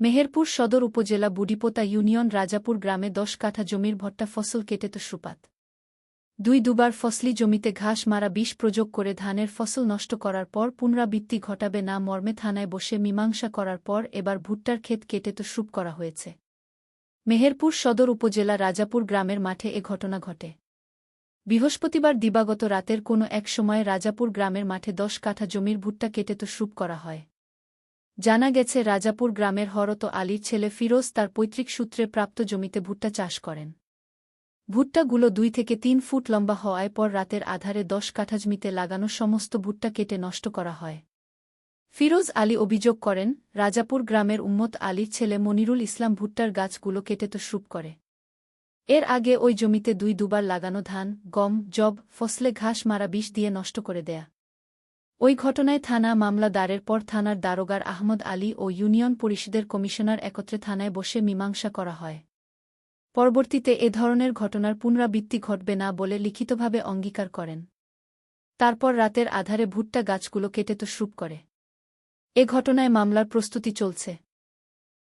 মেহেরপুর সদর উপজেলা বুডিপোতা ইউনিয়ন রাজাপুর গ্রামে দশ কাঠা জমির ভট্টা ফসল কেটে তো সুপাত। দুই দুবার ফসলি জমিতে ঘাস মারা বিষ প্রযোগ করে ধানের ফসল নষ্ট করার পর পুনরাবৃত্তি ঘটাবে না মর্মে থানায় বসে মীমাংসা করার পর এবার ভুট্টার ক্ষেত কেটে তশ্রুপ করা হয়েছে। মেহেরপুর সদর উপজেলা রাজাপুর গ্রামের মাঠে এ ঘটনা ঘটে। বৃহস্পতিবার দিবাগত রাতের কোনো এক সময়ে রাজাপুর গ্রামের মাঠে দশ কাঠা জমির ভুট্টা কেটে তশ্রুপ করা হয়। জানা গেছে, রাজাপুর গ্রামের হরত আলীর ছেলে ফিরোজ তার পৈতৃক সূত্রে প্রাপ্ত জমিতে ভুট্টা চাষ করেন। ভুট্টাগুলো দুই থেকে তিন ফুট লম্বা হওয়ায় পর রাতের আধারে দশ কাঠা জমিতে লাগানো সমস্ত ভুট্টা কেটে নষ্ট করা হয়। ফিরোজ আলী অভিযোগ করেন, রাজাপুর গ্রামের উম্মত আলীর ছেলে মনিরুল ইসলাম ভুট্টার গাছগুলো কেটে তো শ্রুপ করে। এর আগে ওই জমিতে দুই দুবার লাগানো ধান, গম জব ফসলে ঘাস মারা বিষ দিয়ে নষ্ট করে দেয়া। ওই ঘটনায় থানা মামলা দাঁড়ের পর থানার দারোগার আহমদ আলী ও ইউনিয়ন পরিষদের কমিশনার একত্রে থানায় বসে মীমাংসা করা হয়। পরবর্তীতে এ ধরনের ঘটনার পুনরাবৃত্তি ঘটবে না বলে লিখিতভাবে অঙ্গীকার করেন। তারপর রাতের আধারে ভুট্টা গাছগুলো কেটে তো শ্রুপ করে। এ ঘটনায় মামলার প্রস্তুতি চলছে।